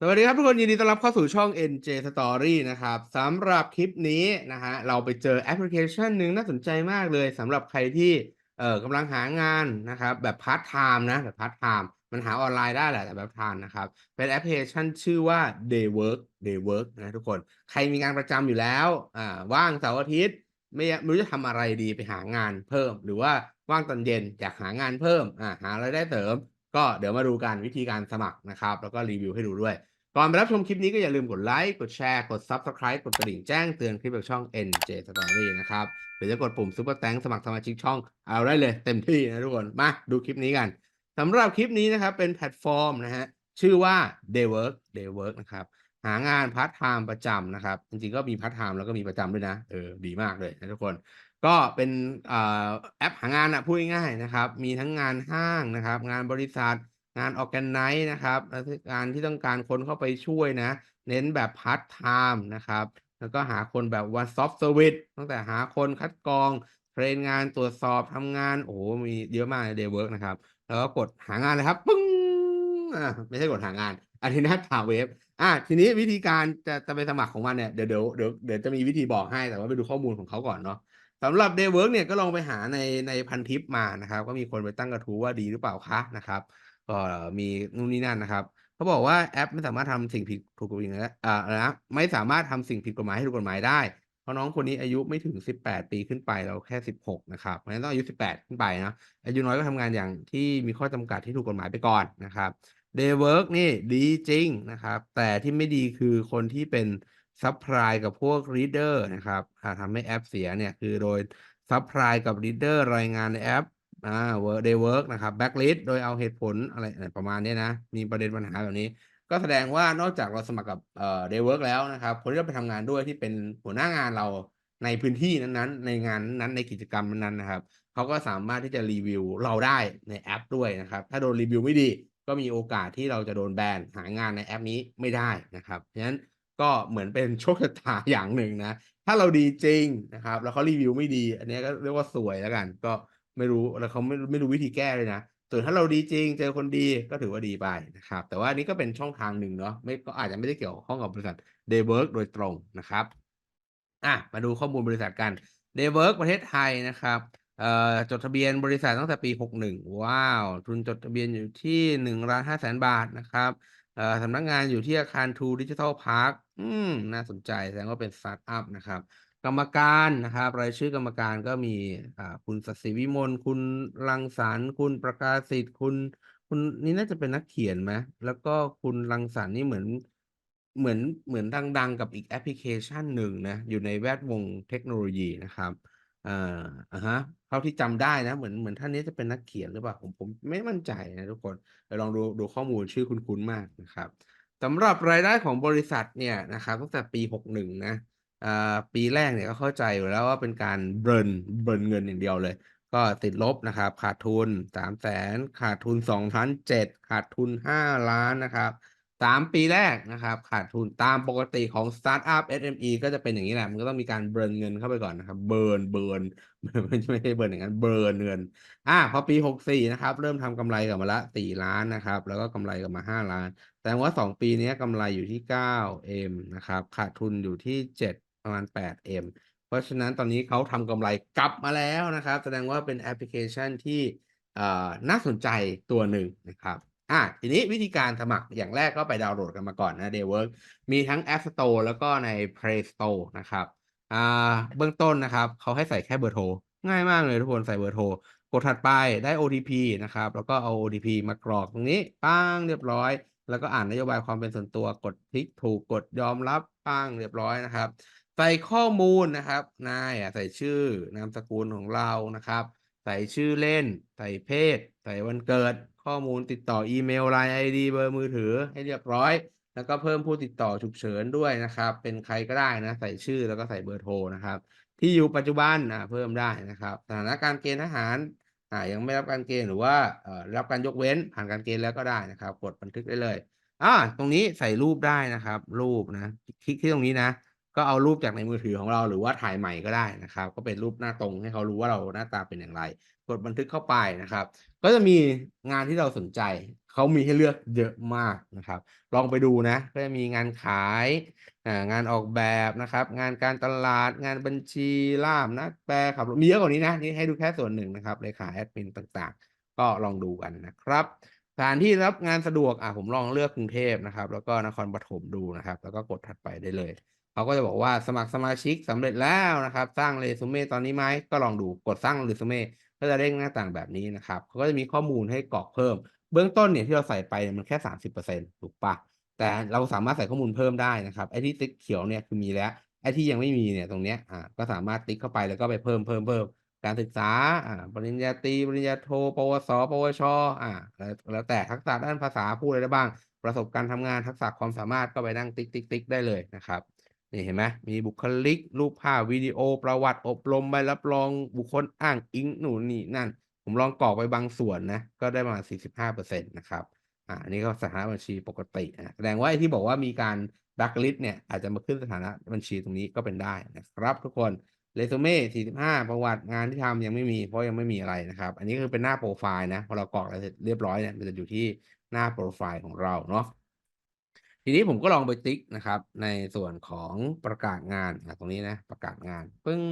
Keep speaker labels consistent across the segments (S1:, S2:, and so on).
S1: สวัสดีครับทุกคนยินดีต้อนรับเข้าสู่ช่อง NJ Story นะครับสำหรับคลิปนี้นะฮะเราไปเจอแอปพลิเคชันหนึ่งน่าสนใจมากเลยสำหรับใครที่เอ่อกำลังหางานนะครับแบบพาร์ทไทม์นะแบบพาร์ทไทม์มันหาออนไลน์ได้แหละแต่แบบพาร์ทนะครับ เป็นแอปพลิเคชันชื่อว่า Daywork Daywork นะทุกคนใครมีงานประจำอยู่แล้วอ่าว่างเสาร์อาทิตย์ไม่ไม่รู้จะทำอะไรดีไปหางานเพิ่ม หรือว่าว่างตอนเย็นอยากหางานเพิ่มอ่าหารายได้เสริม ก็เดี๋ยวมาดูกันวิธีการสมัครนะครับ แล้วก็รีวิวให้ดูด้วย ก่อนไปรับชมคลิปนี้ก็อย่าลืมกดไลค์ กดแชร์ กด Subscribe กดกระดิ่งแจ้งเตือนคลิปจากช่อง NJ Story นะครับ หรือจะกดปุ่ม Super t a n k สมัครสมาชิกช่อง เอาได้เลยเต็มที่นะทุกคน มาดูคลิปนี้กันสำหรับคลิปนี้นะครับ เป็นแพลตฟอร์มนะฮะ ชื่อว่า Daywork Daywork นะครับ หางานพาร์ทไทม์ประจำนะครับ จริงๆก็มีพาร์ทไทม์แล้วก็มีประจำด้วยนะ เออ ดีมากเลยนะทุกคน ก็เป็นอแอปหางานอะพูดง่ายๆนะครับ มีทั้งงานห้างนะครับ งานบริษัท งานออแกไนซ์นะครับแล้วงานที่ต้องการคนเข้าไปช่วยนะ เน้นแบบพาร์ทไทม์นะครับ แล้วก็หาคนแบบ one stop service ตั้งแต่หาคนคัดกรองเทรนงานตรวจสอบทำงาน โอ้โหมีเยอะมากใน Day Work นะครับ แล้วก็กดหางานเลยครับปึ้งอ่าไม่ใช่กดหางานอันนี้นะถาเว็บอะทีนี้วิธีการจะจะไปสมัครของมันเนี่ยเดี๋ยวเดี๋ยวเดี๋ยวเดี๋ยวจะมีวิธีบอกให้แต่ว่าไปดูข้อมูลของเขาก่อนเนาะสำหรับ Day Work เนี่ยก็ลองไปหาในในพันทิปมานะครับ ก็มีคนไปตั้งกระทู้ว่าดีหรือเปล่าคะนะครับ ก็มีนู่นนี่นั่นนะครับเขาบอกว่าแอปไม่สามารถทำสิ่งผิดถูกกฎหมายนะอ่าอะไรนะไม่สามารถทำสิ่งผิดกฎหมายให้ถูกกฎหมายได้ เพราะน้องคนนี้อายุไม่ถึง 18 ปีขึ้นไปเราแค่ 16 นะครับเพราะฉะนั้นต้องอายุ 18 ขึ้นไปนะอายุน้อยก็ทำงานอย่างที่มีข้อจำกัดที่ถูกกฎหมายไปก่อนนะครับ Day Work นี่ดีจริงนะครับ แต่ที่ไม่ดีคือคนที่เป็นซับพลายกับพวก reader นะครับทำให้แอปเสียเนี่ยคือโดยซับพลายกับ reader รายงานในแอป อ่า work day work นะครับ blacklist โดยเอาเหตุผลอะไรประมาณนี้นะ มีประเด็นปัญหาแบบนี้ ก็แสดงว่านอกจากเราสมัครกับเอ่อ day work แล้วนะครับ คนที่เราไปทำงานด้วยที่เป็นหัวหน้างานเราในพื้นที่นั้นๆ ในงานนั้นในกิจกรรมนั้นนะครับ เขาก็สามารถที่จะรีวิวเราได้ในแอปด้วยนะครับ ถ้าโดนรีวิวไม่ดีก็มีโอกาสที่เราจะโดนแบนหางานในแอปนี้ไม่ได้นะครับฉะนั้นก็เหมือนเป็นโชคชะตาอย่างหนึ่งนะ ถ้าเราดีจริงนะครับ แล้วเขารีวิวไม่ดี อันนี้ก็เรียกว่าสวยแล้วกัน ก็ ไม่รู้แล้วเขาไม่ไม่รู้วิธีแก้เลยนะส่วนถ้าเราดีจริงเจอคนดีก็ถือว่าดีไปนะครับ แต่ว่านี้ก็เป็นช่องทางหนึ่งเนาะไม่ก็อาจจะไม่ได้เกี่ยวข้องกับบริษัท Daywork โดยตรงนะครับอะมาดูข้อมูลบริษัทกัน Daywork ประเทศไทยนะครับเอ่อจดทะเบียนบริษัทตั้งแต่ปี 61 ว้าว ทุนจดทะเบียนอยู่ที่1ล้าน5แสนบาทนะครับเอ่อสำนักงานอยู่ที่อาคาร True Digital Park อืมน่าสนใจแสดงว่าเป็นสตาร์ทอัพนะครับ กรรมการนะครับรายชื่อกรรมการก็มีคุณศศิวิมลคุณรังสรรค์คุณประกาศสิทธิ์คุณ คุณนี่น่าจะเป็นนักเขียนไหมแล้วก็คุณรังสรรค์นี่เหมือนเหมือนเหมือนดัง ๆ กับอีกแอปพลิเคชันหนึ่งนะอยู่ในแวดวงเทคโนโลยีนะครับอ่าอะฮะเท่าที่จำได้นะ เหมือนเหมือนท่านนี้จะเป็นนักเขียนหรือเปล่าผมผมไม่มั่นใจนะทุกคนลองดูดูข้อมูลชื่อคุ้นๆมากนะครับสำหรับรายได้ของบริษัทเนี่ยนะครับตั้งแต่ปี 61 นะ อ่าปีแรกเนี่ยก็เข้าใจอยู่แล้วว่าเป็นการเบิร์นเบิร์นเงินอย่างเดียวเลย ก็ติดลบนะครับ ขาดทุนสามแสนขาดทุนสองล้านเจ็ดขาดทุนห้าล้านนะครับสามปีแรกนะครับ ขาดทุนตามปกติของสตาร์ทอัพ SME ก็จะเป็นอย่างนี้แหละ มันก็ต้องมีการเบิร์นเงินเข้าไปก่อนนะครับเบิร์นเบิร์นไม่ใช่เบิร์นอย่างนั้นเบิร์นเงินอ่าพอปีหกสี่นะครับ เริ่มทำกำไรกลับมาละสี่ล้านนะครับ แล้วก็กำไรกลับมาห้าล้าน แต่ว่าสองปีนี้กำไรอยู่ที่เก้าเอ็มนะครับ ขาดทุนอยู่ที่เจ็ด ประมาณแปดเอ็มเพราะฉะนั้นตอนนี้เขาทำกำไรกลับมาแล้วนะครับ แสดงว่าเป็นแอปพลิเคชันที่น่าสนใจตัวหนึ่งนะครับอะทีนี้วิธีการสมัครอย่างแรกก็ไปดาวน์โหลดกันมาก่อนนะ Daywork มีทั้ง App Store แล้วก็ใน Play Store นะครับอ่าเบื้องต้นนะครับเขาให้ใส่แค่เบอร์โทร ง่ายมากเลยทุกคนใส่เบอร์โทร กดถัดไปได้ OTP นะครับ แล้วก็เอา OTP มากรอกตรงนี้ป้างเรียบร้อย แล้วก็อ่านนโยบายความเป็นส่วนตัวกดคลิกถูกกดยอมรับป้างเรียบร้อยนะครับ ใส่ข้อมูลนะครับนายอะใส่ชื่อนามสกุลของเรานะครับ ใส่ชื่อเล่น ใส่เพศ ใส่วันเกิด ข้อมูลติดต่ออีเมลไลน์ไอดีเบอร์มือถือให้เรียบร้อย แล้วก็เพิ่มผู้ติดต่อฉุกเฉินด้วยนะครับ เป็นใครก็ได้นะ ใส่ชื่อแล้วก็ใส่เบอร์โทรนะครับ ที่อยู่ปัจจุบันอ่าเพิ่มได้นะครับ สถานการณ์เกณฑ์ทหารอ่ายังไม่รับการเกณฑ์หรือว่าเอ่อรับการยกเว้นผ่านการเกณฑ์แล้วก็ได้นะครับ กดบันทึกได้เลยอ่าตรงนี้ใส่รูปได้นะครับ รูปนะคลิกที่ตรงนี้นะ ก็เอารูปจากในมือถือของเราหรือว่าถ่ายใหม่ก็ได้นะครับ ก็เป็นรูปหน้าตรงให้เขารู้ว่าเราหน้าตาเป็นอย่างไร กดบันทึกเข้าไปนะครับ ก็จะมีงานที่เราสนใจ เขามีให้เลือกเยอะมากนะครับ ลองไปดูนะ ก็จะมีงานขายงานออกแบบนะครับ งานการตลาดงานบัญชีล่ามนักแปลขับรถมีเยอะกว่านี้นะนี่ให้ดูแค่ส่วนหนึ่งนะครับเลขาแอดมินต่างๆ ก็ลองดูกันนะครับสถานที่รับงานสะดวกอะผมลองเลือกกรุงเทพนะครับ แล้วก็นครปฐมดูนะครับ แล้วก็กดถัดไปได้เลย เขาก็จะบอกว่าสมัครสมาชิกสำเร็จแล้วนะครับ สร้างเรซูเม่ตอนนี้ไหมก็ลองดูกดสร้างเรซูเม่ก็จะเด้งหน้าต่างแบบนี้นะครับเขาก็จะมีข้อมูลให้กรอกเพิ่ม เบื้องต้นเนี่ยที่เราใส่ไปเนี่ยมันแค่สามสิบเปอร์เซ็นถูกปะแต่เราสามารถใส่ข้อมูลเพิ่มได้นะครับไอ้ที่ติ๊กเขียวเนี่ยคือมีแล้วไอ้ที่ยังไม่มีเนี่ยตรงเนี้ยอ่าก็สามารถติ๊กเข้าไปแล้วก็ไปเพิ่มเพิ่มเพิ่มการศึกษาอ่าปริญญาตรีปริญญาโท ปวส ปวช อ่าแล้วแล้วแต่ทักษะด้านภาษาพูดอะไรได้บ้าง ประสบการณ์ทำงานทักษะความสามารถก็ไปนั่งติ๊กติ๊กติ๊กได้เลยนะครับ นี่เห็นไหมมีบุคลิก รูปภาพวิดีโอประวัติอบรมใบรับรองบุคคลอ้างอิงหนูนี่นั่น ผมลองกรอกไปบางส่วนนะ ก็ได้ประมาณ45%นะครับอ่าอันนี้ก็สถานะบัญชีปกตินะแสดงว่าไอ้ที่บอกว่ามีการแบล็คลิสต์เนี่ยอาจจะมาขึ้นสถานะบัญชีตรงนี้ก็เป็นได้นะครับ ทุกคนเรซูเม่45 ประวัติงานที่ทำยังไม่มีเพราะยังไม่มีอะไรนะครับ อันนี้คือเป็นหน้าโปรไฟล์นะพอเรากรอกอะไรเสร็จเรียบร้อยเนี่ยมันจะอยู่ที่หน้าโปรไฟล์ของเราเนาะ ทีนี้ผมก็ลองไปติ๊กนะครับ ในส่วนของประกาศงานตรงนี้นะประกาศงานปึ้ง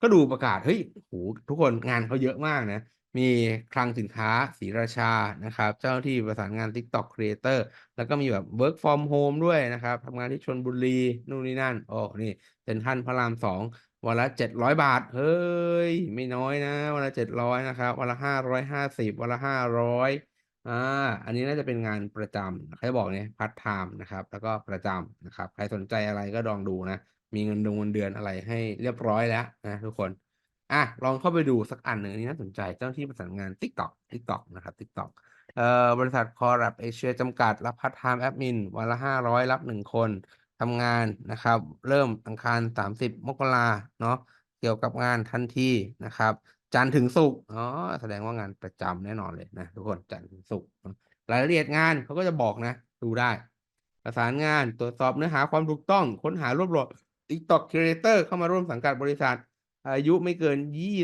S1: ก็ดูประกาศเฮ้ยโหทุกคนงานเขาเยอะมากนะมีคลังสินค้าศรีราชานะครับ เจ้าหน้าที่ประสานงาน TikTok Creator แล้วก็มีแบบ Work from Home ด้วยนะครับทำงานที่ชลบุรีนู่นนี่นั่นโอ้นี่เซ็นทรัลพระรามสองวันละเจ็ดร้อยบาท เฮ้ย ไม่น้อยนะ วันละเจ็ดร้อยนะครับ วันละห้าร้อยห้าสิบวันละห้าร้อย อ่า อันนี้น่าจะเป็นงานประจำใครบอกเนี่ยพาร์ทไทม์นะครับ แล้วก็ประจำนะครับ ใครสนใจอะไรก็ลองดูนะ มีเงินดงเงินเดือนอะไรให้เรียบร้อยแล้วนะทุกคน อะ ลองเข้าไปดูสักอันหนึ่งอันนี้น่าสนใจ เจ้าที่ประสานงาน TikTok TikTok นะครับ TikTok เอ่อ บริษัทคอรับเอเชียจำกัด รับพาร์ทไทม์แอดมิน วันละห้าร้อยรับหนึ่งคนทำงานนะครับ เริ่มอังคารสามสิบมกราเนาะ เกี่ยวกับงานทันทีนะครับ จันทร์ถึงศุกร์อ๋อแสดงว่างานประจำแน่นอนเลยนะทุกคนจันทร์ถึงศุกร์รายละเอียดงานเขาก็จะบอกนะ ดูได้ ประสานงานตรวจสอบเนื้อหาความถูกต้อง ค้นหารวบรวม TikTok Creator เข้ามาร่วมสังกัดบริษัท อายุไม่เกิน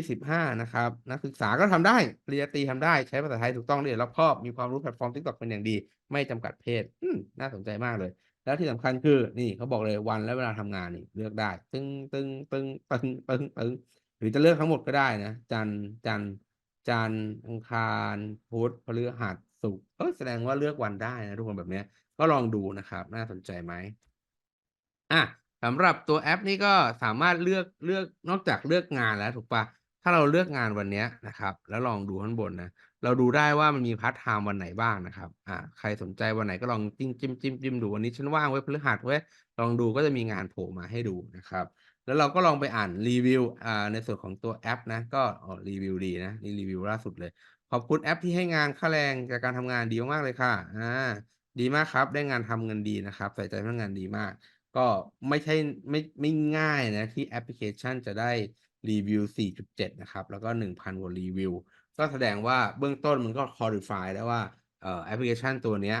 S1: 25 นะครับ นักศึกษาก็ทำได้ปริญญาตรีทำได้ใช้ภาษาไทยถูกต้องละเอียดรอบคอบมีความรู้แพลตฟอร์ม TikTok เป็นอย่างดี ไม่จำกัดเพศน่าสนใจมากเลย แล้วที่สำคัญคือนี่เขาบอกเลยวันและเวลาทำงานนี่เลือกได้ ตึงตึงตึงตึงตึงตึง หรือจะเลือกทั้งหมดก็ได้นะ จันจันจันอังคารพุธพฤหัสศุกร์เออแสดงว่าเลือกวันได้นะทุกคนแบบเนี้ยก็ลองดูนะครับ น่าสนใจไหมอะสำหรับตัวแอปนี้ก็สามารถเลือกเลือกนอกจากเลือกงานแล้วถูกปะถ้าเราเลือกงานวันนี้นะครับ แล้วลองดูข้างบนนะเราดูได้ว่ามันมีพาร์ทไทม์วันไหนบ้างนะครับ อ่า ใครสนใจวันไหนก็ลองจิ้มจิ้มจิ้มจิ้มดูวันนี้ฉันว่างไว้พฤหัสไว้ลองดูก็จะมีงานโผล่มาให้ดูนะครับ แล้วเราก็ลองไปอ่านรีวิวอ่าในส่วนของตัวแอปนะ ก็รีวิวดีนะนี่รีวิวล่าสุดเลย ขอบคุณแอปที่ให้งานค่าแรงจากการทำงานดีมากเลยค่ะอ่าดีมากครับ ได้งานทำเงินดีนะครับ ใส่ใจพนักงานดีมาก ก็ไม่ใช่ไม่ไม่ง่ายนะ ที่แอปพลิเคชันจะได้รีวิว 4.7 นะครับ แล้วก็ 1,000กว่ารีวิว ก็แสดงว่าเบื้องต้นมันก็ qualify แล้วว่าเอ่อแอปพลิเคชันตัวเนี้ย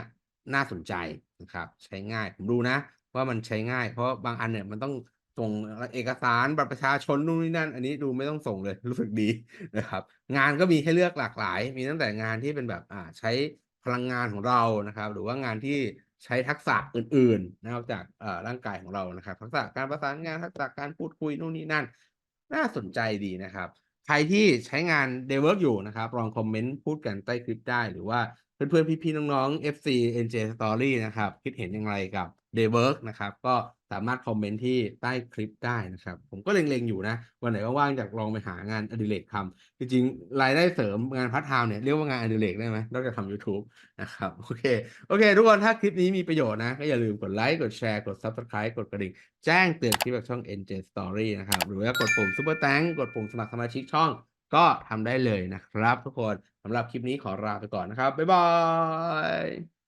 S1: น่าสนใจนะครับ ใช้ง่าย ผมดูนะ ว่ามันใช้ง่าย เพราะบางอันเนี่ยมันต้อง ส่งเอกสารบัตรประชาชนนู่นนี่นั่น อันนี้ดูไม่ต้องส่งเลยรู้สึกดีนะครับ งานก็มีให้เลือกหลากหลาย มีตั้งแต่งานที่เป็นแบบอ่าใช้พลังงานของเรานะครับ หรือว่างานที่ใช้ทักษะอื่นๆนอกจากเอ่อร่างกายของเรานะครับ ทักษะการประสานงานทักษะการพูดคุยนู่นนี่นั่น น่าสนใจดีนะครับ ใครที่ใช้งาน d e v o r k อยู่นะครับ ลองคอมเมนต์พูดกันใต้คลิปได้ หรือว่าเพื่อนๆพี่ๆน้องๆ FC NJ Story นะครับ คิดเห็นอย่างไรกับ d e v o r k นะครับ ก็สามารถคอมเมนต์ที่ใต้คลิปได้นะครับ ผมก็เล็งๆอยู่นะ วันไหนว่างๆอยากลองไปหางานอดิเรกทำจริงๆ รายได้เสริมงานพาร์ทไทม์เนี่ยเรียกว่างานอดิเรกได้ไหมนอกจากทำ YouTube นะครับ โอเค โอเค ทุกคนถ้าคลิปนี้มีประโยชน์นะ ก็อย่าลืมกดไลค์ กดแชร์ กด Subscribe กดกระดิ่ง แจ้งเตือนคลิปจากช่อง NJ Story นะครับ หรือว่ากดปุ่ม Super t a n k กดปุ่มสมัครสมาชิกช่อง ก็ทำได้เลยนะครับ ทุกคนสำหรับคลิปนี้ขอลาไปก่อนนะครับบ๊ายบาย